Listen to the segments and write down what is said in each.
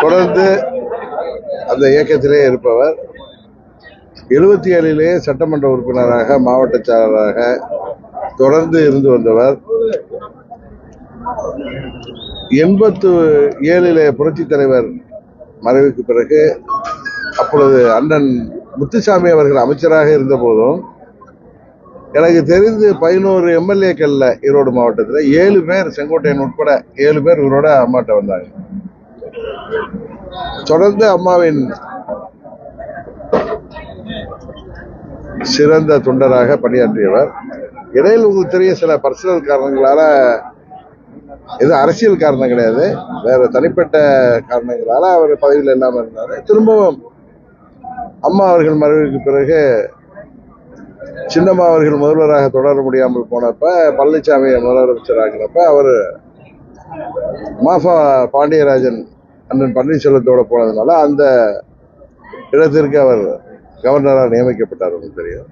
தொடர்ந்து அந்த இயக்கத்திலே இருப்பவர் எழுபத்தி ஏழிலே சட்டமன்ற உறுப்பினராக மாவட்ட செயலராக தொடர்ந்து இருந்து வந்தவர். எண்பத்து ஏழிலே புரட்சித் தலைவர் மறைவுக்கு பிறகு அப்பொழுது அண்ணன் முத்துசாமி அவர்கள் அமைச்சராக இருந்த போதும் எனக்கு தெரிந்து பதினோரு எம்எல்ஏக்கள்ல ஈரோடு மாவட்டத்தில் ஏழு பேர் செங்கோட்டையன் உட்பட ஏழு பேர் இவரோட அம்மாட்ட வந்தாங்க. தொடர்ந்து அம்மாவின் சிறந்த தொண்டராக பணியாற்றியவர். இடையில் உங்களுக்கு தெரிய சில பர்சனல் காரணங்களால இது அரசியல் காரணம் கிடையாது. வேற தனிப்பட்ட காரணங்களால அவர் பதவியில் இல்லாமல் இருந்தார். திரும்பவும் அம்மா அவர்கள் மறைவுக்கு பிறகு சின்னம்மா அவர்கள் முதல்வராக தொடர முடியாமல் போனப்ப பழனிசாமி முதலமைச்சராகிறப்ப அவர் மாஃபா பாண்டியராஜன் அண்ணன் பன்னீர்செல்வத்தோட போனதுனால அந்த இடத்திற்கு அவர் கவர்னராக நியமிக்கப்பட்டார் உங்களுக்கு தெரியும்.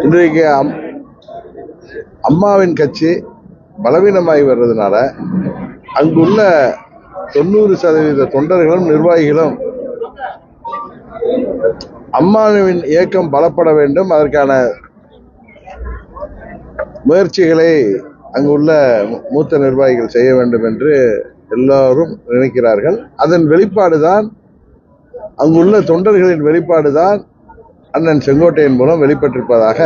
இன்றைக்கு அம்- அம்மாவின் கட்சி பலவீனமாகி வர்றதுனால அங்குள்ள தொண்ணூறு சதவீத தொண்டர்களும் நிர்வாகிகளும் அம்மாவின் இயக்கம் பலப்பட வேண்டும். அதற்கான முயற்சிகளை அங்குள்ள மூத்த நிர்வாகிகள் செய்ய வேண்டும் என்று எல்லோரும் நினைக்கிறார்கள். அதன் வெளிப்பாடுதான் அங்குள்ள தொண்டர்களின் வெளிப்பாடுதான் அண்ணன் செங்கோட்டையன் மூலம் வெளிப்பட்டிருப்பதாக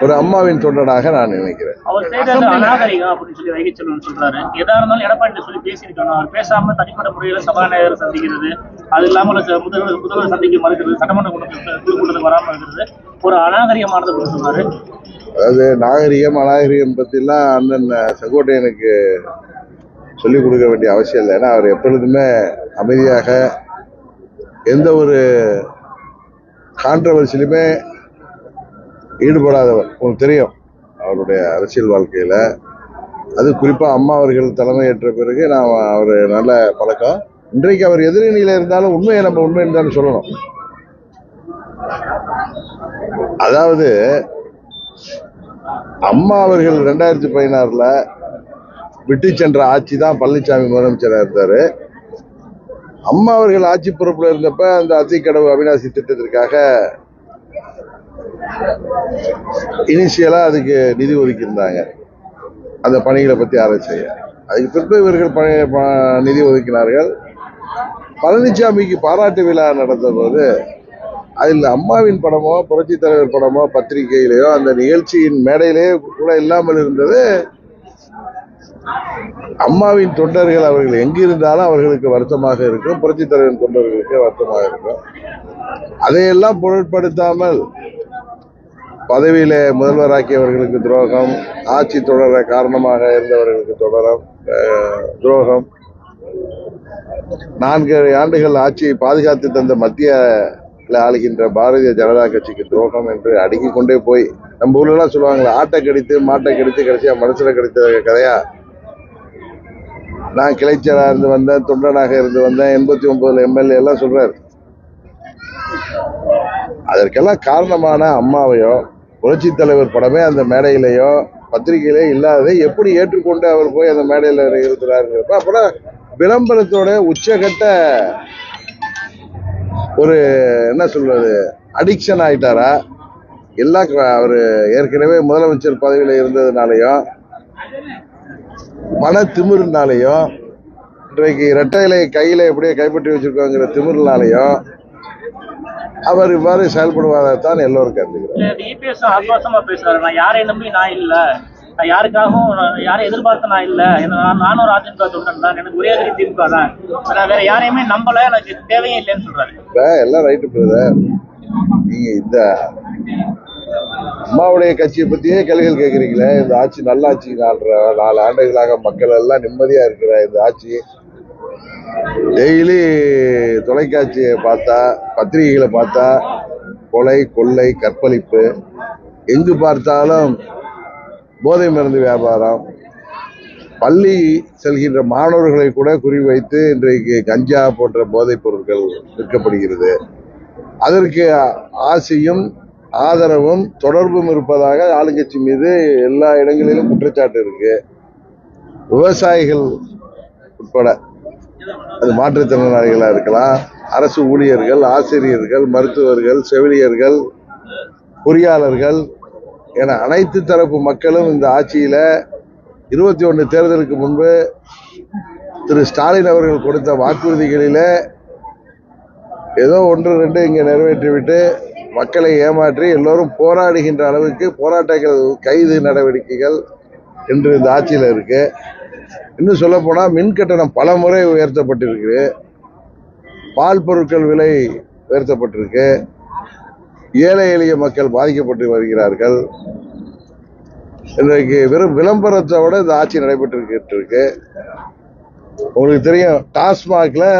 ஒரு அம்மாவின் தொண்டனாக நான் நினைக்கிறேன். அது அதாவது நாகரிகம் அநாகரிகம் பற்றிலாம் அண்ணன் செங்கோட்டையனுக்கு சொல்லிக் கொடுக்க வேண்டிய அவசியம் இல்லை. ஏன்னா அவர் எப்பொழுதுமே அமைதியாக எந்த ஒரு கான்ட்ரவர்சிலுமே ஈடுபடாதவர். உங்களுக்கு தெரியும் அவருடைய அரசியல் வாழ்க்கையில். அது குறிப்பாக அம்மா அவர்கள் தலைமையேற்ற பிறகு நான் அவர் நல்ல பழக்கம். இன்றைக்கு அவர் எதிரணியில் இருந்தாலும் உண்மையை நம்ம உண்மை இருந்தாலும் சொல்லணும். அதாவது அம்மா அவர்கள் ரெண்டாயிரத்தி பதினாறில் விட்டு சென்ற ஆட்சி தான் பழனிசாமி முதலமைச்சராக இருந்தார். அம்மா அவர்கள் ஆட்சி பொறுப்பில் இருந்தப்ப அந்த அத்திக்கடவு அவிநாசி திட்டத்திற்காக இனிஷியலாக அதுக்கு நிதி ஒதுக்கியிருந்தாங்க. அந்த பணிகளை பற்றி ஆராய்ச்சி செய்ய. அதுக்கு பிறகு இவர்கள் பணி நிதி ஒதுக்கினார்கள். பழனிசாமிக்கு பாராட்டு விழா நடந்தபோது அதில் அம்மாவின் படமோ புரட்சித் தலைவர் படமோ பத்திரிகையிலேயோ அந்த நிகழ்ச்சியின் மேடையிலேயே கூட இல்லாமல் இருந்தது. அம்மாவின் தொண்டர்கள் அவர்கள் எங்கிருந்தாலும் அவர்களுக்கு வருத்தமாக இருக்கும். புரட்சித் தலைவன் தொண்டர்களுக்கு வருத்தமாக இருக்கும். அதையெல்லாம் பொருட்படுத்தாமல் பதவியில முதல்வராக்கியவர்களுக்கு துரோகம் ஆட்சி தொடர காரணமாக இருந்தவர்களுக்கு தொடரம் துரோகம். நான்கு ஆண்டுகள் ஆட்சியை பாதுகாத்து தந்த மத்திய ஆளுகின்ற பாரதிய ஜனதா கட்சிக்கு துரோகம் என்று அடுக்கிக் கொண்டே போய் நம்ம ஊர்ல எல்லாம் சொல்லுவாங்களே ஆட்டை கடித்து மாட்டை கடித்து கடைசியா மனுஷனை கடித்த கதையா? நான் கிளைச்சராக இருந்து வந்தேன் தொண்டனாக இருந்து வந்தேன் எண்பத்தி ஒன்பதுல எம்எல்ஏ எல்லாம் சொல்றாரு. அதற்கெல்லாம் காரணமான அம்மாவையோ புரட்சி தலைவர் படமே அந்த மேடையிலேயோ பத்திரிகையிலே இல்லாததை எப்படி ஏற்றுக்கொண்டு அவர் போய் அந்த மேடையில் இருக்கிறாருங்கிறப்ப அப்புறம் விளம்பரத்தோட உச்சகட்ட ஒரு என்ன சொல்றது அடிக்ஷன் ஆயிட்டாரா? எல்லா அவர் ஏற்கனவே முதலமைச்சர் பதவியில் இருந்ததுனாலையும் மன திமிருனாலையும் இன்றைக்கு இரட்டை இலை கையில எப்படியே கைப்பற்றி வச்சிருக்கோங்கிற திமிருனாலையும் அவர் இவ்வாறு செயல்படுவதைத்தான் எல்லோரும் கருதுகிறார். நான் யாரை நம்பி நான் இல்ல. நான் யாருக்காகவும் நான் யாரை எதிர்பார்த்து நான் இல்ல. நானும் ஒரு அதிமுக தொண்டன் தான் எனக்கு ஒரே திமுக தான். நான் வேற யாரையுமே நம்பல எனக்கு தேவையே இல்லைன்னு சொல்றாரு. எல்லாம் ரைட்டு பிரதர் நீங்க இந்த அம்மாவுடைய கட்சியை பற்றியே கேள்விகள் கேட்குறீங்களே இந்த ஆட்சி நல்ல ஆட்சி நாலு நாலு ஆண்டுகளாக மக்கள் எல்லாம் நிம்மதியாக இருக்கிற இந்த ஆட்சி. டெய்லி தொலைக்காட்சியை பார்த்தா பத்திரிகைகளை பார்த்தா கொலை கொள்ளை கற்பழிப்பு எங்கு பார்த்தாலும் போதை மருந்து வியாபாரம். பள்ளி செல்கின்ற மாணவர்களை கூட குறிவைத்து இன்றைக்கு கஞ்சா போன்ற போதைப் பொருட்கள் விற்கப்படுகிறது. அதற்கு ஆசையும் ஆதரவும் தொடர்பும் இருப்பதாக ஆளுங்கட்சி மீது எல்லா இடங்களிலும் குற்றச்சாட்டு இருக்கு. விவசாயிகள் உட்பட அது மாற்றுத்திறனாளிகளாக இருக்கலாம் அரசு ஊழியர்கள் ஆசிரியர்கள் மருத்துவர்கள் செவிலியர்கள் பொறியாளர்கள் என அனைத்து தரப்பு மக்களும் இந்த ஆட்சியில் இருபத்தி ஒன்று தேர்தலுக்கு முன்பு திரு ஸ்டாலின் அவர்கள் கொடுத்த வாக்குறுதிகளில் ஏதோ ஒன்று ரெண்டு இங்கே நிறைவேற்றிவிட்டு மக்களை ஏமாற்றி எல்லோரும் போராடுகின்ற அளவுக்கு போராட்டங்கள் கைது நடவடிக்கைகள் இன்று இந்த ஆட்சியில் இருக்கு. இன்னும் சொல்லப்போனால் மின் கட்டணம் பல முறை உயர்த்தப்பட்டிருக்கு. பால் பொருட்கள் விலை உயர்த்தப்பட்டிருக்கு. ஏழை எளிய மக்கள் பாதிக்கப்பட்டு வருகிறார்கள். இன்றைக்கு வெறும் விளம்பரத்தோட இந்த ஆட்சி நடைபெற்று இருக்கு உங்களுக்கு தெரியும் டாஸ்மாகில்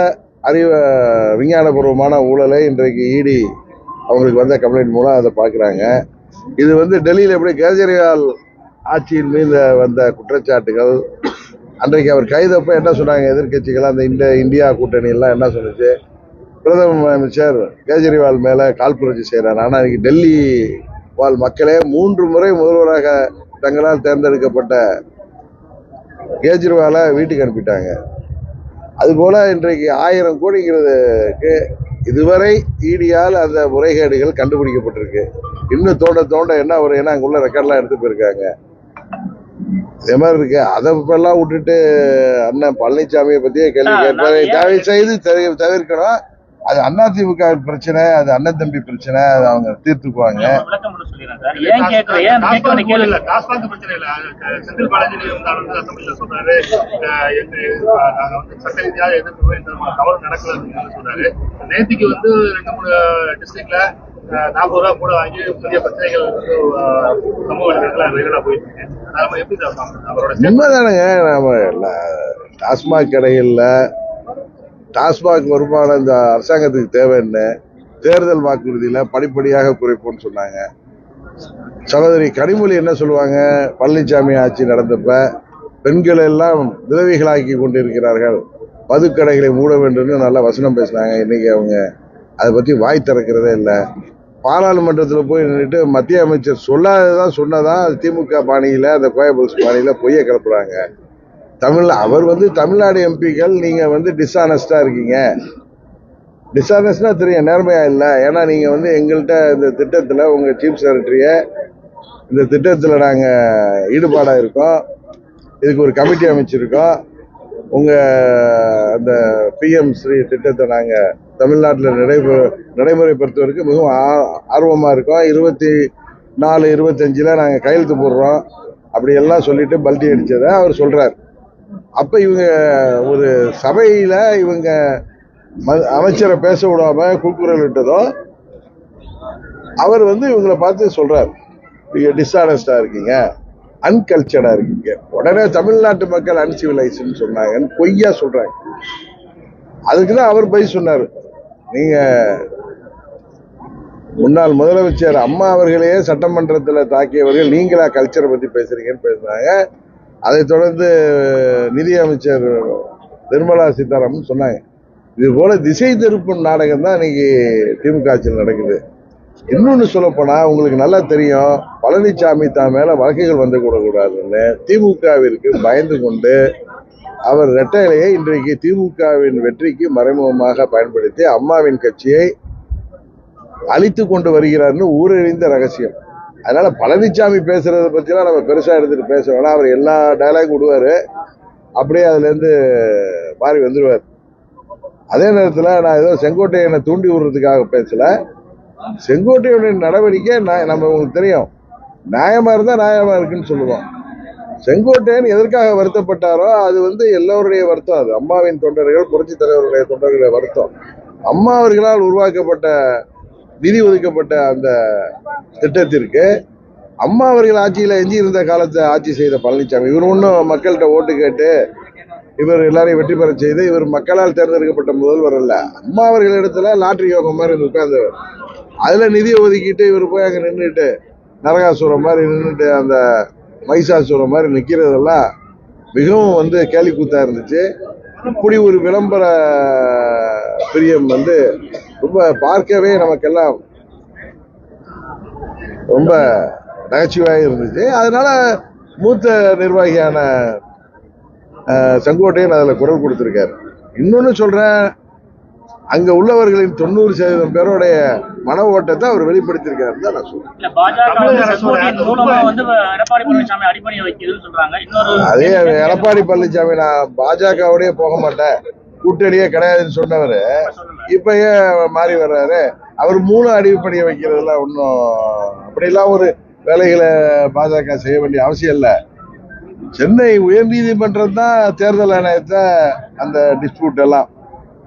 அறிவ விஞ்ஞானபூர்வமான ஊழலை இன்றைக்கு இடி அவங்களுக்கு வந்த கம்ப்ளைண்ட் மூலம் அதை பார்க்குறாங்க. இது வந்து டெல்லியில் எப்படி கேஜ்ரிவால் ஆட்சியின் மீது வந்த குற்றச்சாட்டுகள் அன்றைக்கு அவர் கைதப்ப என்ன சொன்னாங்க எதிர்கட்சிகள் அந்த இந்த இந்தியா கூட்டணி எல்லாம் என்ன சொன்னுச்சு பிரதம அமைச்சர் கேஜ்ரிவால் மேலே காழ்ப்புணர்ச்சி செய்கிறார் ஆனால் இன்னைக்கு டெல்லி வாழ் மக்களே மூன்று முறை முதல்வராக தங்களால் தேர்ந்தெடுக்கப்பட்ட கேஜ்ரிவாலை வீட்டுக்கு அனுப்பிட்டாங்க. அதுபோல் இன்றைக்கு ஆயிரம் கோடிங்கிறதுக்கு இதுவரை இடியால் அந்த முறைகேடுகள் கண்டுபிடிக்கப்பட்டிருக்கு. இன்னும் தோண்ட தோண்ட என்ன வரும் ஏன்னா அங்குள்ள ரெக்கார்ட்லாம் எடுத்து போயிருக்காங்க. இதே மாதிரி இருக்கு. அதை இப்பெல்லாம் விட்டுட்டு அண்ணன் பழனிசாமியை பத்தியே கேள்வி கேட்பாரு. தயவு செய்து தவிர- தவிர்க்கணும். அது அதிமுக பிரச்சனை அது அண்ணன் தம்பி பிரச்சனை அதை அவங்க தீர்த்துக்குவாங்க. நேத்திக்கு வந்து ரெண்டு மூணு டிஸ்ட்ரிக்ட்ல நாற்பது ரூபா கூட வாங்கி பெரிய பிரச்சனைகள் வந்து சமூக வைரலா போயிட்டு இருக்கு. உண்மைதானுங்க நாம எல்லா- டாஸ்மாக் கடைகள்ல டாஸ்மாக் வருமானம் இந்த அரசாங்கத்துக்கு தேவைன்னு தேர்தல் வாக்குறுதியில் படிப்படியாக குறைப்போம்னு சொன்னாங்க. சகோதரி கனிமொழி என்ன சொல்லுவாங்க? பழனிசாமி ஆட்சி நடந்தப்ப பெண்கள் எல்லாம் விதவைகளாக்கி கொண்டிருக்கிறார்கள். மதுக்கடைகளை மூட வேண்டும்னு நல்லா வசனம் பேசினாங்க. இன்னைக்கு அவங்க அதை பற்றி வாய் திறக்கிறதே இல்லை. பாராளுமன்றத்தில் போய் நின்றுட்டு மத்திய அமைச்சர் சொல்லாததான் சொன்னதான் திமுக பாணியில் அந்த கோயம்புத்தூர் பாணியில் பொய்யை கிளப்புறாங்க. தமிழ் அவர் வந்து தமிழ்நாடு எம்பிக்கள் நீங்கள் வந்து டிஸ்ஆனஸ்டாக இருக்கீங்க. டிஸ்ஆனஸ்ட்னா தெரியும் நேர்மையாக இல்லை. ஏன்னா நீங்கள் வந்து எங்கள்கிட்ட இந்த திட்டத்தில் உங்கள் சீஃப் செக்ரட்டரியை இந்த திட்டத்தில் நாங்கள் ஈடுபாடாக இருக்கோம். இதுக்கு ஒரு கமிட்டி அமைச்சிருக்கோம். உங்கள் அந்த பிஎம் ஸ்ரீ திட்டத்தை நாங்கள் தமிழ்நாட்டில் நடைபெற நடைமுறைப்படுத்துவதற்கு மிகவும் ஆ- ஆர்வமாக இருக்கோம். இருபத்தி நாலு இருபத்தஞ்சில் நாங்கள் கையெழுத்து போடுறோம். அப்படி எல்லாம் சொல்லிட்டு பல்ட்டி அடித்ததை அவர் சொல்கிறார் அப்ப இவங்க ஒரு சபையில இவங்க ம- அமைச்சரை பேச விடாம கூக்குரல் விட்டதோ அவர் வந்து இவங்களை பார்த்து சொல்றார். நீங்க டிஸ்ஆனஸ்டா இருக்கீங்க அன்கல்ச்சர்டா இருக்கீங்க. உடனே தமிழ்நாட்டு மக்கள் அன்சிவிலைஸ்ன்னு சொன்னாங்கன்னு பொய்யா சொல்றாங்க. அதுக்கு தான் அவர் போய் சொன்னார். நீங்க முன்னாள் முதலமைச்சர் அம்மா அவர்களையே சட்டமன்றத்தில் தாக்கியவர்கள் நீங்களா கல்ச்சரை பத்தி பேசுறீங்கன்னு பேசுனாங்க. அதைத் தொடர்ந்து நிதி அமைச்சர் நிர்மலா சீதாராமன் சொன்னாங்க. இது போல திசை திருப்பும் நாடகம் தான் இன்னைக்கு திமுக ஆட்சியில் நடக்குது. இன்னொன்று சொல்லப்போனால் உங்களுக்கு நல்லா தெரியும் பழனிசாமி தான் மேலே வழக்குகள் வந்து கூடக்கூடாதுன்னு திமுகவிற்கு பயந்து கொண்டு அவர் ரெட்டையிலையை இன்றைக்கு திமுகவின் வெற்றிக்கு மறைமுகமாக பயன்படுத்தி அம்மாவின் கட்சியை அழித்து கொண்டு வருகிறார்னு ஊரறிந்த ரகசியம். அதனால பழனிசாமி பேசுறத பத்திலாம் நம்ம பெருசா எடுத்துட்டு பேச வேணாம். அவர் எல்லா டயலாக் விடுவாரு. அப்படியே அதுல இருந்து மாறி வந்துருவார். அதே நேரத்துல நான் ஏதோ செங்கோட்டையனை தூண்டி விடுறதுக்காக பேசல. செங்கோட்டையுடைய நடவடிக்கை நான் நம்ம உங்களுக்கு தெரியும். நியாயமா இருந்தா நியாயமா இருக்குன்னு சொல்லுவோம். செங்கோட்டையன் எதற்காக வருத்தப்பட்டாரோ அது வந்து எல்லோருடைய வருத்தம் அது. அம்மாவின் தொண்டர்கள் புரட்சி தலைவருடைய தொண்டர்களுடைய வருத்தம். அம்மா அவர்களால் உருவாக்கப்பட்ட நிதி ஒதுக்கப்பட்ட அந்த திட்டத்திற்கு அம்மா அவர்கள் ஆட்சியில் எஞ்சி இருந்த காலத்தை ஆட்சி செய்த பழனிசாமி இவர் ஒன்றும் மக்கள்கிட்ட ஓட்டு கேட்டு இவர் எல்லாரையும் வெற்றி பெற செய்து இவர் மக்களால் தேர்ந்தெடுக்கப்பட்ட முதல்வர் அல்ல. அம்மா அவர்கள் இடத்துல லாட்டரி யோகம் மாதிரி உட்கார்ந்தவர். அதில் நிதி ஒதுக்கிட்டு இவர் போய் அங்கே நின்றுட்டு நரகாசுரம் மாதிரி நின்றுட்டு அந்த மைசாசுரம் மாதிரி நிற்கிறதெல்லாம் மிகவும் வந்து கேலிக்கூத்தாக இருந்துச்சு. இப்படி ஒரு விளம்பர பிரியம் வந்து ரொம்ப பார்க்கவே நமக்கெல்லாம் ரொம்ப நகைச்சுவையாக இருந்துச்சு. அதனால மூத்த நிர்வாகியான செங்கோட்டையன் அதுல குரல் கொடுத்திருக்காரு. இன்னொன்னு சொல்றேன் அங்க உள்ளவர்களின் தொண்ணூறு சதவீதம் பேருடைய மன ஓட்டத்தை அவர் வெளிப்படுத்தியிருக்காருன்னு தான் நான் சொல்றேன். அதே எடப்பாடி பழனிசாமி நான் பாஜகவோடய போக மாட்டேன். கூட்டணியே கிடையாதுன்னு சொன்னவர் இப்ப ஏன் மாறி வர்றாரு. அவர் மூணு அடிப்படையை வைக்கிறதுலாம் ஒன்றும் அப்படிலாம் ஒரு வேலைகளை பாஜக செய்ய வேண்டிய அவசியம் இல்லை. சென்னை உயர்நீதிமன்றம் தான் தேர்தல் ஆணையத்தை அந்த டிஸ்பியூட் எல்லாம்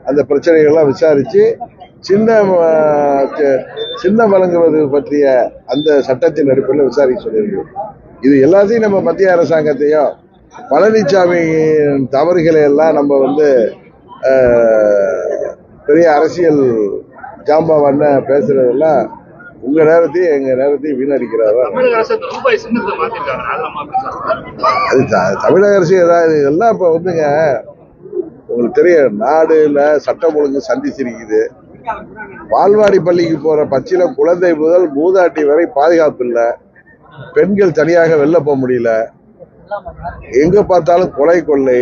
அந்த பிரச்சனைகள்லாம் விசாரிச்சு சின்ன அஹ், சி- சின்னம் வழங்குவது பற்றிய அந்த சட்டத்தின் அடிப்படையில் விசாரிக்க சொல்லியிருக்கு இது எல்லாத்தையும் நம்ம மத்திய அரசாங்கத்தையும் பழனிசாமியின் தவறுகளை எல்லாம் நம்ம வந்து பெரிய அரசியல் ஜாம்பவான பேசுறதெல்லாம் உங்க நேரத்தையும் எங்க நேரத்தையும் வீணடிக்கிறாரா? அது தமிழக அரசு ஏதாவது இதெல்லாம் இப்ப வந்துங்க உங்களுக்கு தெரியும் நாடுல சட்டம் ஒழுங்கு சந்திச்சிருக்குது பால்வாடி பள்ளிக்கு போற பச்சில குழந்தை முதல் மூதாட்டி வரை பாதுகாப்பு இல்லை. பெண்கள் தனியாக வெளில போக முடியல. எங்க பார்த்தாலும் கொலை கொள்ளை.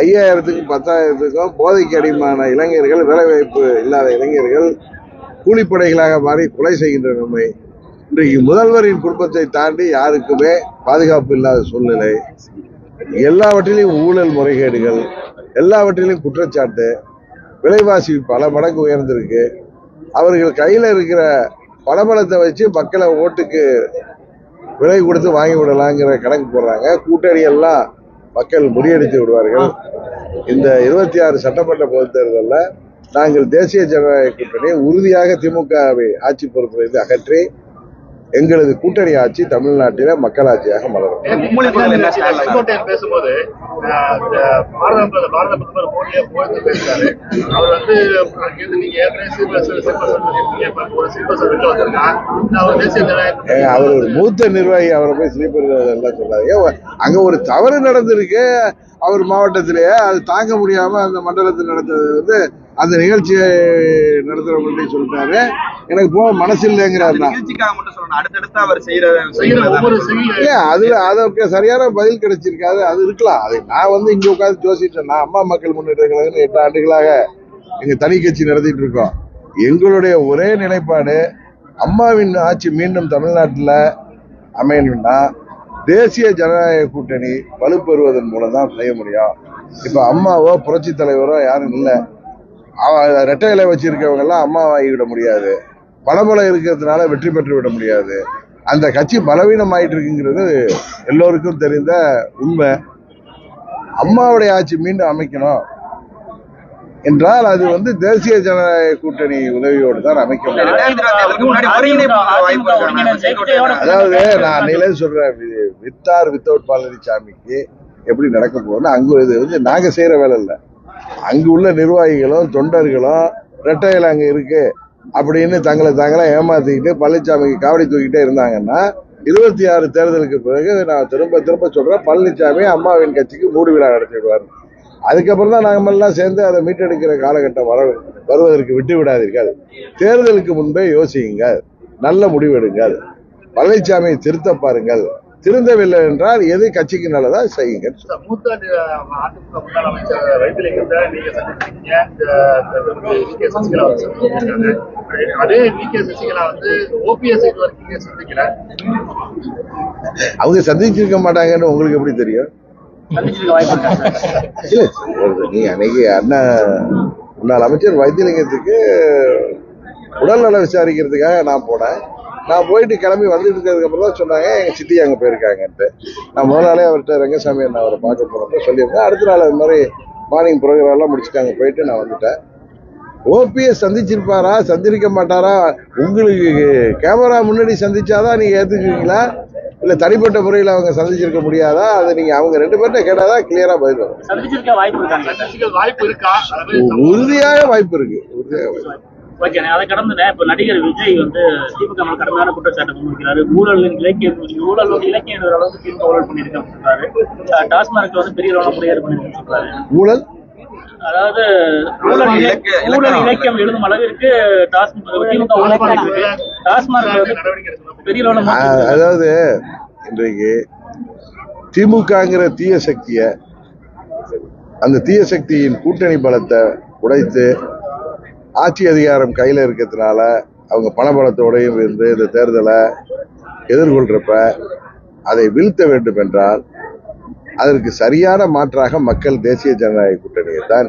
ஐயாயிரத்துக்கும் பத்தாயிரத்துக்கும் போதைக்கு அடிமான இளைஞர்கள் வேலைவாய்ப்பு இல்லாத இளைஞர்கள் கூலிப்படைகளாக மாறி கொலை செய்கின்ற நிலைமை. இன்றைக்கு முதல்வரின் குடும்பத்தை தாண்டி யாருக்குமே பாதுகாப்பு இல்லாத சூழ்நிலை. எல்லாவற்றிலையும் ஊழல் முறைகேடுகள் எல்லாவற்றிலையும் குற்றச்சாட்டு விலைவாசி பல மடங்கு உயர்ந்திருக்கு. அவர்கள் கையில் இருக்கிற பணபலத்தை வச்சு மக்களை ஓட்டுக்கு விலை கொடுத்து வாங்கி விடலாங்கிற கணக்கு போடுறாங்க. கூட்டணி எல்லாம் மக்கள் முறியடித்து விடுவார்கள். இந்த இருபத்தி ஆறு சட்டமன்ற பொதுத் தேர்தலில் நாங்கள் தேசிய ஜனநாயக கூட்டணி உறுதியாக திமுகவை ஆட்சி பொறுப்பிலிருந்து அகற்றி எங்களது கூட்டணி ஆட்சி தமிழ்நாட்டில மக்களாட்சியாக மலரும். பேசும்போது அவர் ஒரு மூத்த நிர்வாகி அவரை போய் ஸ்லீப்பர் எல்லாம் சொல்லாதீங்க. அங்க ஒரு தவறு நடந்திருக்கு. அவர் மாவட்டத்திலேயே அது தாங்க முடியாம அந்த மண்டலத்தில் நடந்தது வந்து அந்த நிகழ்ச்சியை நடத்துறவங்கள்ட்ட சொல்லிட்டாரு. எனக்கு போக மனசு இல்லைங்கிறாரு அதுல அதற்கு சரியான பதில் கிடைச்சிருக்காது. அது இருக்கலாம். அது நான் வந்து இங்க உட்கார்ந்து யோசிச்சேன் நான் அம்மா மக்கள் முன்னேற்ற கழகம் எட்டு ஆண்டுகளாக எங்க தனி கட்சி நடத்திட்டு இருக்கோம். எங்களுடைய ஒரே நிலைப்பாடு அம்மாவின் ஆட்சி மீண்டும் தமிழ்நாட்டில் அமையணும்னா தேசிய ஜனநாயக கூட்டணி வலுப்பெறுவதன் மூலம் தான் செய்ய முடியும். இப்ப அம்மாவோ புரட்சி தலைவரோ யாரும் இல்லை. ரெட்டை இலை வச்சிருக்கவங்க எல்லாம் விட முடியாது. பலபலம் இருக்கிறதுனால வெற்றி பெற்று விட முடியாது. அந்த கட்சி பலவீனம் ஆயிட்டு இருக்குங்கிறது எல்லோருக்கும் தெரிந்த உண்மை. அம்மாவுடைய ஆட்சி மீண்டும் அமைக்கணும் என்றால் அது வந்து தேசிய ஜனநாயக கூட்டணி உதவியோடு தான் அமைக்க முடியும். அதாவது நான் அன்னையிலே சொல்றேன் வித்தார் வித்தவுட் பழனிசாமிக்கு எப்படி நடக்க போகுதுன்னு அங்க இது வந்து நாங்க செய்யற வேலை இல்லை. அங்கு உள்ள நிர்வாகிகளும் தொண்டர்களும் ரெட்டையில் அங்கே இருக்கு அப்படின்னு தங்களை தாங்களே ஏமாத்திக்கிட்டு பழனிசாமிக்கு காவடி தூக்கிட்டே இருந்தாங்கன்னா இருபத்தி ஆறு தேர்தலுக்கு பிறகு நான் திரும்ப திரும்ப சொல்றேன் பழனிசாமி அம்மாவின் கட்சிக்கு மூடு விழா நடத்திடுவார் அதுக்கப்புறம் தான் நாங்கள்லாம் சேர்ந்து அதை மீட்டெடுக்கிற காலகட்டம் வர வருவதற்கு விட்டு விடாதீர்கள். தேர்தலுக்கு முன்பே யோசியுங்கள் நல்ல முடிவெடுங்கள் பழனிசாமியை திருத்த பாருங்கள். திருந்தவில்லை என்றால் எது கட்சிக்கு நல்லதா செய்யுங்க. மூத்த அவங்க சந்திச்சிருக்க மாட்டாங்கன்னு உங்களுக்கு எப்படி தெரியும்? இல்ல நீங்க அன்னைக்கு அண்ணன் முன்னாள் அமைச்சர் வைத்தியலிங்கத்துக்கு உடல்நல விசாரிக்கிறதுக்காக நான் போனேன். நான் போயிட்டு கிளம்பி வந்துட்டு இருக்கிறதுக்கு அப்புறம் தான் சொன்னாங்க எங்க சித்தி அங்க போயிருக்காங்கன்ட்டு. நான் முதல் நாளே அவர்கிட்ட ரங்கசாமி நான் அவரை பார்க்க போனப்ப சொல்லியிருந்தேன். அடுத்த நாள் அது மாதிரி மார்னிங் ப்ரோக்ராம் எல்லாம் முடிச்சுட்டாங்க போயிட்டு நான் வந்துட்டேன். ஓபிஎஸ் சந்திச்சிருப்பாரா? சந்திருக்க மாட்டாரா? உங்களுக்கு கேமரா முன்னாடி சந்திச்சாதான் நீங்க ஏத்துக்குவீங்களா? இல்ல தனிப்பட்ட முறையில் அவங்க சந்திச்சிருக்க முடியாதா? அதை நீங்க அவங்க ரெண்டு பேர்ட்ட கேட்டாதான் கிளியரா பதில் வரும். சந்திச்சிருக்க வாய்ப்பு இருக்காங்க சார் சந்திக்க வாய்ப்பு இருக்கா? அது மாதிரி உறுதியாக வாய்ப்பு இருக்கு. உறுதியாக வாய்ப்பு ஓகே அதை கடந்துனேன் இப்ப நடிகர் விஜய் வந்து திமுக மேல கடுமையான குற்றச்சாட்டு முன்வைக்கிறாரு. ஊழல் இலக்கியம் ஊழல் வந்து இலக்கியம் எழுதுற அளவுக்கு திமுக ஊழல் பண்ணியிருக்கேன் சொல்றாரு. வந்து பெரிய அளவுல முறையீடு பண்ணிருக்கேன்னு சொல்றாரு. ஊழல்? அதாவது ஊழல் ஊழல் இலக்கியம் எழுதும் அளவிற்கு டாஸ்மாக் திமுக ஊழல் பண்ணிருக்கு டாஸ்மார்க்ல வந்து பெரிய அளவுல அதாவது இன்றைக்கு திமுகங்கிற தீய சக்திய அந்த தீய சக்தியின் கூட்டணி பலத்தை உடைத்து ஆட்சி அதிகாரம் கையில் இருக்கிறதுனால அவங்க பணபலத்தோடையும் இருந்து இந்த தேர்தலை எதிர்கொள்கிறப்ப அதை வீழ்த்த வேண்டும் என்றால் அதற்கு சரியான மாற்றாக மக்கள் தேசிய ஜனநாயக கூட்டணியை தான்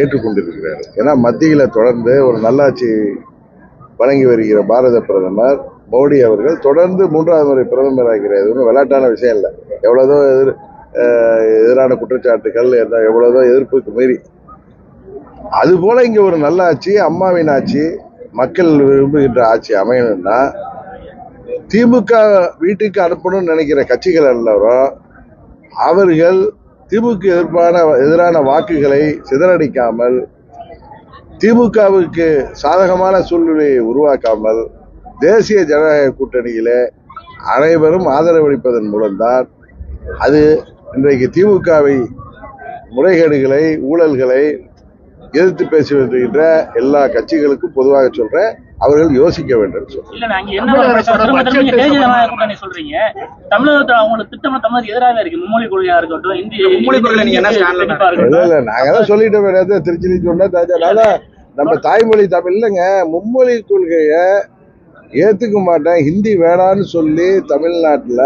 ஏற்றுக்கொண்டிருக்கிறார்கள். ஏன்னா மத்தியில் தொடர்ந்து ஒரு நல்லாட்சி வழங்கி வருகிற பாரத பிரதமர் மோடி அவர்கள் தொடர்ந்து மூன்றாவது முறை பிரதமர் ஆகிறார். ஒன்றும் விளையாட்டான விஷயம் இல்லை. எவ்வளோதோ எதிர் எதிரான குற்றச்சாட்டுகள் எவ்வளோதோ எதிர்ப்புக்கு மீறி அதுபோல் இங்கே ஒரு நல்ல ஆட்சி அம்மாவின் ஆட்சி மக்கள் விரும்புகின்ற ஆட்சி அமையணும்னா திமுக வீட்டுக்கு அனுப்பணும்னு நினைக்கிற கட்சிகள் எல்லாரும் அவர்கள் திமுக எதிர்ப்பான எதிரான வாக்குகளை சிதறடிக்காமல் திமுகவுக்கு சாதகமான சூழ்நிலையை உருவாக்காமல் தேசிய ஜனநாயக கூட்டணியிலே அனைவரும் ஆதரவளிப்பதன் மூலம்தான் அது இன்றைக்கு திமுகவை முறைகேடுகளை ஊழல்களை எதிர்த்து பேசி வருகின்ற எல்லா கட்சிகளுக்கும் பொதுவாக சொல்றேன் அவர்கள் யோசிக்க வேண்டும் சொல்றீங்க. தமிழகத்துல அவங்களுக்கு திட்டம் தமிழ் எதிராக இருக்கு. மும்மொழி கொள்கையா இருக்கட்டும் இந்திய நீங்க தான் வேற திருச்சி சொன்னா அதனால நம்ம தாய்மொழி தமிழ் இல்லைங்க மும்மொழி கொள்கைய ஏத்துக்க மாட்டேன் ஹிந்தி வேணான்னு சொல்லி தமிழ்நாட்டுல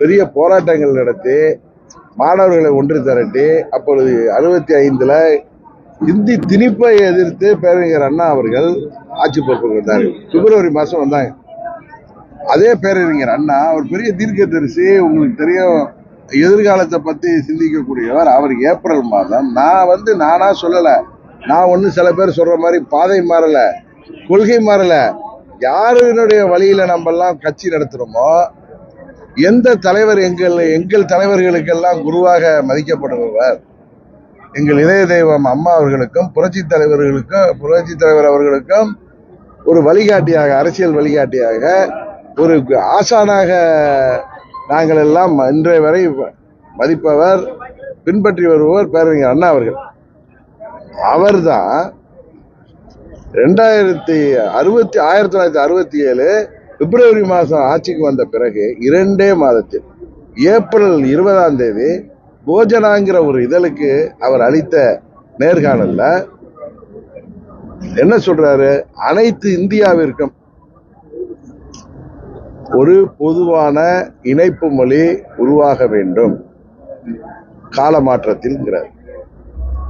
பெரிய போராட்டங்கள் நடத்தி மாணவர்களை ஒன்று திரட்டி அப்பொழுது அறுபத்தி ஐந்துல இந்தி திணிப்பை எதிர்த்து பேரறிஞர் அண்ணா அவர்கள் ஆட்சி பொறுப்புக்கு வந்தார்கள் பிப்ரவரி மாதம் வந்தாங்க. அதே பேரறிஞர் அண்ணா அவர் பெரிய தீர்க்கதரிசி உங்களுக்கு தெரியும் எதிர்காலத்தை பற்றி சிந்திக்கக்கூடியவர். அவர் ஏப்ரல் மாதம் நான் வந்து நானாக சொல்லலை. நான் ஒன்று சில பேர் சொல்கிற மாதிரி பாதை மாறலை கொள்கை மாறலை. யாருனுடைய வழியில் நம்ம எல்லாம் கட்சி நடத்துகிறோமோ எந்த தலைவர் எங்கள் எங்கள் தலைவர்களுக்கெல்லாம் குருவாக மதிக்கப்படுபவர். எங்கள் இதய தெய்வம் அம்மா அவர்களுக்கும் புரட்சி தலைவர்களுக்கும் புரட்சி தலைவர் அவர்களுக்கும் ஒரு வழிகாட்டியாக அரசியல் வழிகாட்டியாக ஒரு ஆசானாக நாங்கள் எல்லாம் இன்றைய வரை மதிப்பவர் பின்பற்றி வருபவர் பேரறிஞர் அண்ணா அவர்கள். அவர்தான் ரெண்டாயிரத்தி அறுபத்தி ஆயிரத்தி தொள்ளாயிரத்தி அறுபத்தி ஏழு பிப்ரவரி மாதம் ஆட்சிக்கு வந்த பிறகு இரண்டே மாதத்தில் ஏப்ரல் இருபதாம் தேதி போஜனாங்கிற ஒரு இதழுக்கு அவர் அளித்த நேர்காணல்ல என்ன சொல்றாரு? அனைத்து இந்தியாவிற்கும் ஒரு பொதுவான இணைப்பு மொழி உருவாக வேண்டும். கால மாற்றத்தில்ங்கிறார்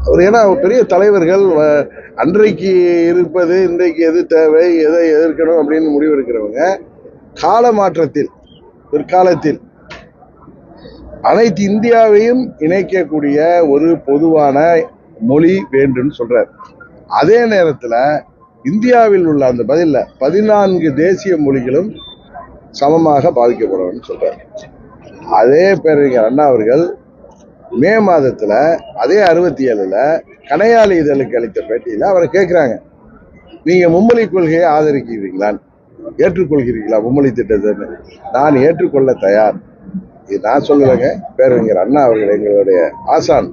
அவர் ஏன்னா அவர் பெரிய தலைவர்கள் அன்றைக்கு இருப்பது இன்றைக்கு எது தேவை எதை எதிர்க்கணும் அப்படின்னு முடிவு எடுக்கிறவங்க கால மாற்றத்தில் பிற்காலத்தில் அனைத்து இந்தியாவையும் இணைக்கக்கூடிய ஒரு பொதுவான மொழி வேண்டும் சொல்றார். அதே நேரத்தில் இந்தியாவில் உள்ள அந்த பதில பதினான்கு தேசிய மொழிகளும் சமமாக பாதிக்கப்படணும்னு சொல்றார். அதே பேரறிஞர் அண்ணா அவர்கள் மே மாதத்துல அதே அறுபத்தி ஏழுல கனையாளி இதழுக்கு அளித்த பேட்டியில அவரை கேட்கிறாங்க நீங்க மும்மொழி கொள்கையை ஆதரிக்கிறீங்களான்னு. ஏற்றுக்கொள்கிறீர்களா மும்மொழி திட்டத்தை? நான் ஏற்றுக்கொள்ள தயார். இது நான் சொல்லலைங்க பேரறிஞர் அண்ணா அவர்கள் எங்களுடைய ஆசான்.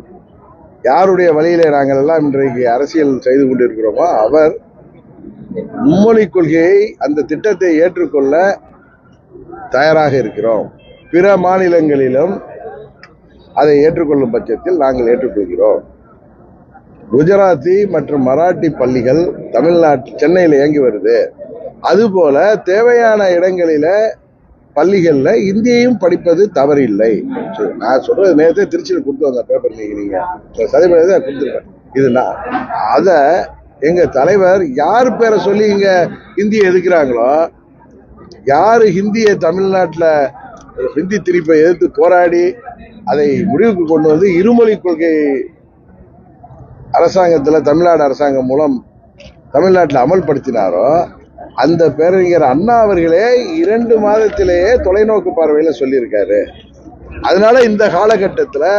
யாருடைய வழியில நாங்கள் எல்லாம் இன்றைக்கு அரசியல் செய்து கொண்டிருக்கிறோமோ அவர் மும்மொழி கொள்கையை அந்த திட்டத்தை ஏற்றுக்கொள்ள தயாராக இருக்கிறோம். பிற மாநிலங்களிலும் அதை ஏற்றுக்கொள்ளும் பட்சத்தில் நாங்கள் ஏற்றுக்கொள்கிறோம். குஜராத்தி மற்றும் மராட்டி பள்ளிகள் தமிழ்நாட்டு சென்னையில் இயங்கி வருது. அதுபோல தேவையான இடங்களில பள்ளிகளில் இந்தியையும் படிப்பது தவறில்லை. நான் சொல்றது நேரத்தை திருச்சியில் கொடுத்து வந்த பேப்பர் நீங்க நீங்க சதிமேதை கொடுத்துருக்கேன். இதுனா அதை எங்கள் எங்க தலைவர் யார் பேரை சொல்லி இங்க ஹிந்தியை எதுக்குறாங்களோ யார் ஹிந்தியை தமிழ்நாட்டில் ஹிந்தி திணிப்பை எதிர்த்து போராடி அதை முடிவுக்கு கொண்டு வந்து இருமொழி கொள்கை அரசாங்கத்தில் தமிழ்நாடு அரசாங்கம் மூலம் தமிழ்நாட்டில் அமல்படுத்தினாரோ அந்த பேரறிஞர் அண்ணா அவர்களே இரண்டு மாதத்திலேயே தொலைநோக்கு பார்வையில் சொல்லியிருக்காரு. அதனால இந்த காலகட்டத்தில்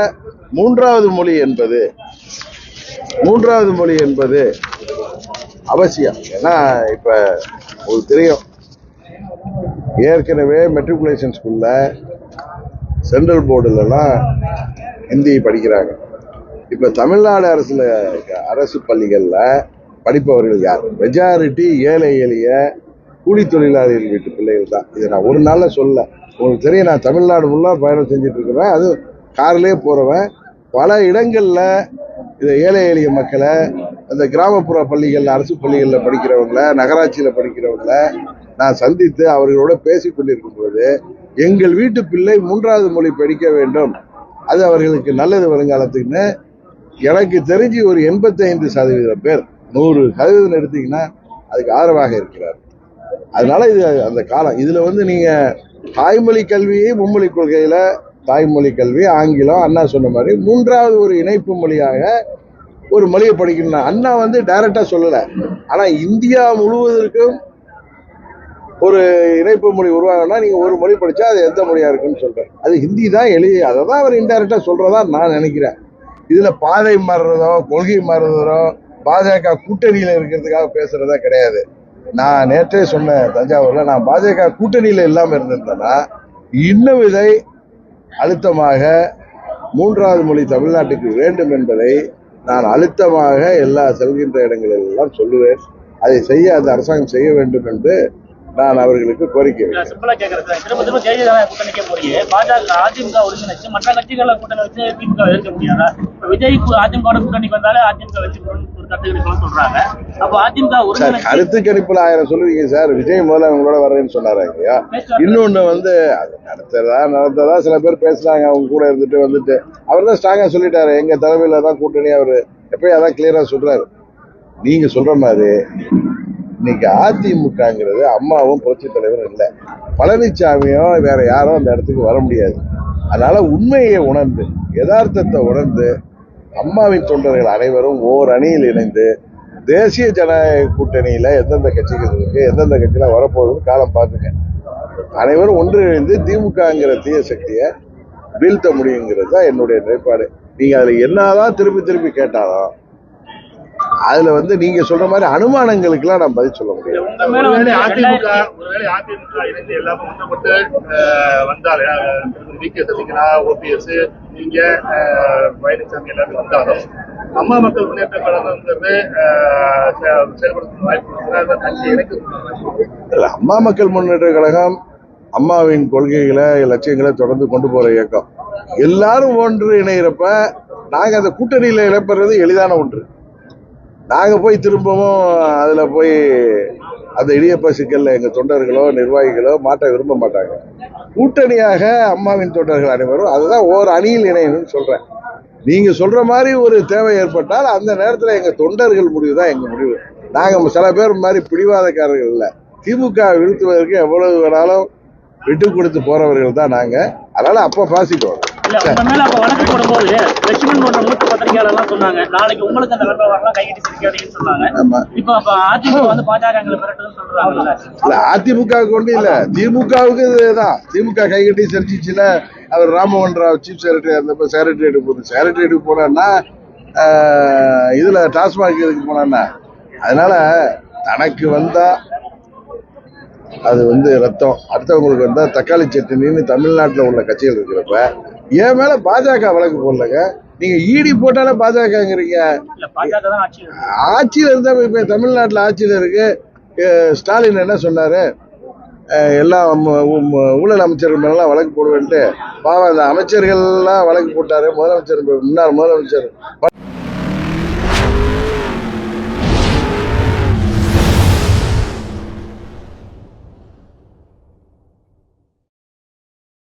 மூன்றாவது மொழி என்பது மூன்றாவது மொழி என்பது அவசியம். ஏன்னா இப்போ உங்களுக்கு தெரியும் ஏற்கனவே மெட்ரிகுலேஷன் ஸ்கூலில் சென்ட்ரல் போர்டுலலாம் ஹிந்தி படிக்கிறாங்க. இப்போ தமிழ்நாடு அரசில் அரசு பள்ளிகளில் படிப்பவர்கள் யார்? மெஜாரிட்டி ஏழை எளிய கூலி தொழிலாளிகள் வீட்டு பிள்ளைகள் தான். இதை நான் ஒரு நாளில் சொல்ல. உங்களுக்கு தெரியும் நான் தமிழ்நாடு ஃபுல்லாக பயணம் செஞ்சுட்டு இருக்கிறேன். அது கார்லேயே போகிறவன் பல இடங்களில் இந்த ஏழை எளிய மக்களை அந்த கிராமப்புற பள்ளிகளில் அரசு பள்ளிகளில் படிக்கிறவங்கள நகராட்சியில் படிக்கிறவங்கள நான் சந்தித்து அவர்களோட பேசி கொண்டிருக்கும் பொழுது எங்கள் வீட்டு பிள்ளை மூன்றாவது மொழி படிக்க வேண்டும். அது அவர்களுக்கு நல்லது வருங்காலத்துக்குன்னு எனக்கு தெரிஞ்சு ஒரு எண்பத்தைந்து சதவீதம் பேர் நூறு சதவீதம் எடுத்தீங்கன்னா அதுக்கு ஆதரவாக இருக்கிறார். அதனால இது அந்த காலம். இதுல வந்து நீங்க தாய்மொழி கல்வியை மும்மொழி கொள்கையில தாய்மொழி கல்வி ஆங்கிலம் அண்ணா சொன்ன மாதிரி மூன்றாவது ஒரு இணைப்பு மொழியாக ஒரு மொழியை படிக்கணும் அண்ணா வந்து டைரக்டா சொல்லல. ஆனா இந்தியா முழுவதற்கும் ஒரு இணைப்பு மொழி உருவாகணும்னா நீங்கள் ஒரு மொழி படித்தா அது எந்த மொழியாக இருக்குன்னு சொல்கிறேன் அது ஹிந்தி தான் எளிய. அதை தான் அவர் இன்டைரக்டாக சொல்கிறதா நான் நினைக்கிறேன். இதில் பாதை மாறுறதோ கொள்கை மாறுறதோ பாஜக கூட்டணியில இருக்கிறதுக்காக பேசுறதா கிடையாது. நான் நேற்றே சொன்னேன் தஞ்சாவூர்ல நான் பாஜக கூட்டணியில இல்லாம இருந்திருந்தேன்னா இன்னும் இதை அழுத்தமாக மூன்றாவது மொழி தமிழ்நாட்டுக்கு வேண்டும் என்பதை நான் அழுத்தமாக எல்லா செல்கின்ற இடங்களில் எல்லாம் சொல்லுவேன். அதை செய்ய அந்த அரசாங்கம் செய்ய வேண்டும் என்று நான் அவர்களுக்கு கோரிக்கை கருத்து கணிப்புல ஆயிரம் சொல்லுவீங்க சார். விஜய் முதல்ல அவங்களோட வர்றேன்னு சொன்னாரு இல்லையா? இன்னொன்னு வந்து அது நடத்துறதா நடந்ததா சில பேர் பேசுறாங்க. அவங்க கூட இருந்துட்டு வந்துட்டு. அவர் தான் ஸ்ட்ராங்கா சொல்லிட்டாரு. எங்க தலைமையில தான் கூட்டணி. அவரு எப்பயும் அதான் கிளியரா சொல்றாரு. நீங்க சொல்ற மாதிரி இன்னைக்கு அதிமுகங்கிறது அம்மாவும் புரட்சி தலைவரும் இல்லை. பழனிசாமியும் வேற யாரும் அந்த இடத்துக்கு வர முடியாது. அதனால உண்மையை உணர்ந்து யதார்த்தத்தை உணர்ந்து அம்மாவின் தொண்டர்கள் அனைவரும் ஓர் அணியில் இணைந்து தேசிய ஜனநாயக கூட்டணியில எந்தெந்த கட்சிகள் இருக்கு எந்தெந்த கட்சியில வரப்போகுதுன்னு காலம் பார்த்துங்க. அனைவரும் ஒன்றிணைந்து திமுகங்கிற தீய சக்தியை வீழ்த்த முடியுங்கிறது தான் என்னுடைய நிலைப்பாடு. நீங்க அதுல என்னதான் திருப்பி திருப்பி கேட்டாலும் அதுல வந்து நீங்க சொல்ற மாதிரி அனுமானங்களுக்கெல்லாம் நான் பதில் சொல்ல வந்தாலும் அம்மா மக்கள் முன்னேற்ற கழகங்கிறது அஹ், செ- செயல்படுத்த வாய்ப்பு அம்மா மக்கள் முன்னேற்ற கழகம் அம்மாவின் கொள்கைகளை லட்சியங்களை தொடர்ந்து கொண்டு போற இயக்கம். எல்லாரும் ஒன்று இணைகிறப்ப நாங்க அந்த கூட்டணியில இழப்புறது எளிதான ஒன்று. நாங்கள் போய் திரும்பவும் அதில் போய் அந்த இடியப்ப சிக்கலில் எங்கள் தொண்டர்களோ நிர்வாகிகளோ மாட்ட விரும்ப மாட்டாங்க. கூட்டணியாக அம்மாவின் தொண்டர்கள் அனைவரும் அதுதான் ஓர் அணியில் இணையணும்னு சொல்கிறேன் நீங்கள் சொல்கிற மாதிரி ஒரு தேவை ஏற்பட்டால் அந்த நேரத்தில் எங்கள் தொண்டர்கள் முடிவு தான் எங்கள் முடிவு நாங்கள் சில பேர் மாதிரி பிடிவாதக்காரர்கள் இல்லை. திமுக வீழ்த்துவதற்கு எவ்வளவு வேணாலும் விட்டு கொடுத்து போகிறவர்கள் தான் நாங்கள் அதனால் அப்போ பாசிட்டோம் இல்ல உங்க மேல அப்ப வழக்கு போடும்போது லட்சுமணன் போன்ற மூத்த பத்திரிகையாளர் எல்லாம் சொன்னாங்க. நாளைக்கு உங்களுக்கு அந்த வெப்பம் வரலாம் கையிட்டு சிரிக்காதீங்கன்னு சொன்னாங்க. ஆமா. இப்ப அப்ப அதிமுக வந்து பாஜக மிரட்டுதுன்னு சொல்றாங்கல்ல. இல்ல திமுகவுக்கு இதுதான். திமுக கைகட்டி சரிச்சிச்சுல அவர் ராமமோகன் ராவ் சீஃப் செக்ரட்டரி இருந்தப்ப செக்ரட்டரியேட் போகுது செக்ரட்டரியேட் போனான்னா இதுல டாஸ்மாக் இதுக்கு போனான்னா அதனால தனக்கு வந்தா அது வந்து ரத்தம். அடுத்தவங்களுக்கு வந்தா தக்காளி சட்னின்னு தமிழ்நாட்டில் உள்ள கட்சிகள் இருக்கிறப்ப என் மேல பாஜக வழக்கு போடலங்க. நீங்க ஈடி போட்டாலே பாஜகங்கிறீங்க. ஆட்சியில் இருந்தா இப்ப தமிழ்நாட்டில் ஆட்சியில் இருக்கு. ஸ்டாலின் என்ன சொன்னாரு? எல்லா ஊழல் அமைச்சர்கள் மேலாம் வழக்கு போடுவேன்ட்டு. பாவம் அந்த அமைச்சர்கள்லாம் வழக்கு போட்டாரு. முதலமைச்சர் முன்னாள் முதலமைச்சர்.